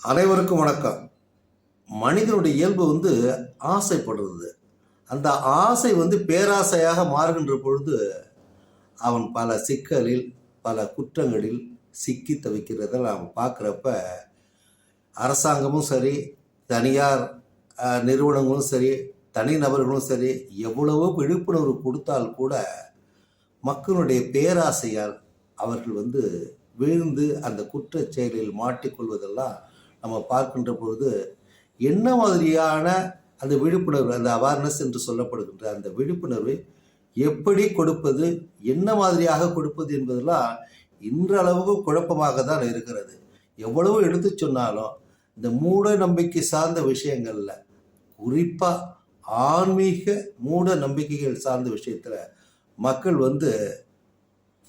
அனைவருக்கும் வணக்கம். மனிதனுடைய இயல்பு வந்து ஆசைப்படுறது. அந்த ஆசை வந்து பேராசையாக மாறுகின்ற பொழுது அவன் பல சிக்கலில் பல குற்றங்களில் சிக்கி தவிக்கிறதை நாம் பார்க்குறப்ப அரசாங்கமும் சரி தனியார் நிறுவனங்களும் சரி தனிநபர்களும் சரி எவ்வளவோ விழிப்புணர்வு கொடுத்தால் கூட மக்களுடைய பேராசையால் அவர்கள் வந்து வீழ்ந்து அந்த குற்றச் செயலில் மாட்டிக்கொள்வதெல்லாம் நம்ம பார்க்கின்ற பொழுது என்ன மாதிரியான அந்த விழிப்புணர்வு அந்த அவேர்னஸ் என்று சொல்லப்படுகின்ற அந்த விழிப்புணர்வை எப்படி கொடுப்பது என்ன மாதிரியாக கொடுப்பது என்பதெல்லாம் இன்றளவுக்கு குழப்பமாக தான் இருக்கிறது. எவ்வளவு எடுத்து சொன்னாலும் இந்த மூட நம்பிக்கை சார்ந்த விஷயங்களில் குறிப்பாக ஆன்மீக மூட நம்பிக்கைகள் சார்ந்த விஷயத்தில் மக்கள் வந்து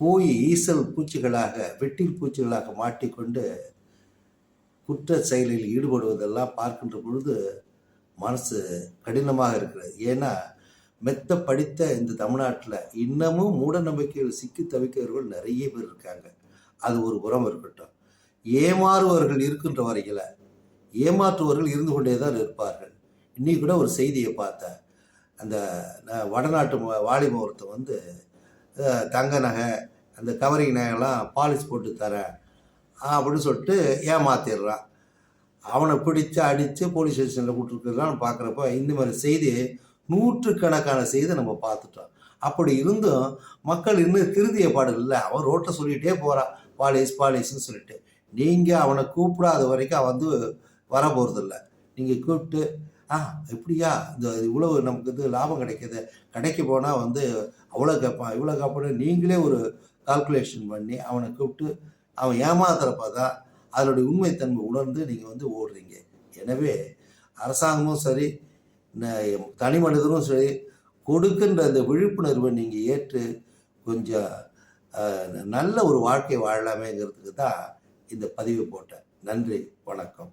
போய் ஈசல் பூச்சிகளாக வெட்டில் பூச்சிகளாக மாட்டிக்கொண்டு குற்ற செயலில் ஈடுபடுவதெல்லாம் பார்க்கின்ற பொழுது மனசு கடினமாக இருக்கிறது. ஏன்னா மெத்த படித்த இந்த தமிழ்நாட்டில் இன்னமும் மூட நம்பிக்கையில் சிக்கி தவிக்கிறவர்கள் நிறைய பேர் இருக்காங்க. அது ஒரு புறம் இருக்கட்டும். ஏமாறுவர்கள் இருக்கின்ற வரையில் ஏமாற்றுவர்கள் இருந்து கொண்டே தான் இருப்பார்கள். இன்னைக்கு கூட ஒரு செய்தியை பார்த்தேன். அந்த வடநாட்டு வாலிப ஒருத்தர் வந்து தங்க நகை அந்த கவரிங் நகைலாம் பாலிஷ் போட்டு தரேன் அப்படின்னு சொல்லிட்டு ஏமாத்திடுறான். அவனை பிடித்து அடித்து போலீஸ் ஸ்டேஷனில் கூட்டிருக்கிறதான் பார்க்குறப்ப இந்த மாதிரி செய்தி நூற்றுக்கணக்கான செய்தி நம்ம பார்த்துட்டோம். அப்படி இருந்தும் மக்கள் இன்னும் திருதிய பாடல் இல்லை. அவன் ரோட்டை சொல்லிகிட்டே போகிறான் பாலிஸ் பாலிஸ்ன்னு சொல்லிட்டு. நீங்கள் அவனை கூப்பிடாத வரைக்கும் அவன் வந்து வர போகிறதில்ல நீங்கள் கூப்பிட்டு ஆ இப்படியா இந்த இவ்வளவு நமக்கு இது லாபம் கிடைக்கிது. கடைக்கு போனால் வந்து அவ்வளோ கேட்பான் இவ்வளோ கேட்பான்னு நீங்களே ஒரு கால்குலேஷன் பண்ணி அவனை கூப்பிட்டு அவன் ஏமாத்துறப்ப தான் அதனுடைய உண்மைத்தன்மை உணர்ந்து நீங்கள் வந்து ஓடுறீங்க. எனவே அரசாங்கமும் சரி தனி மனிதனும் சரி கொடுக்கின்ற அந்த விழிப்புணர்வை நீங்கள் ஏற்று கொஞ்சம் நல்ல ஒரு வாழ்க்கை வாழலாமேங்கிறதுக்கு தான் இந்த பதிவு போட்டேன். நன்றி வணக்கம்.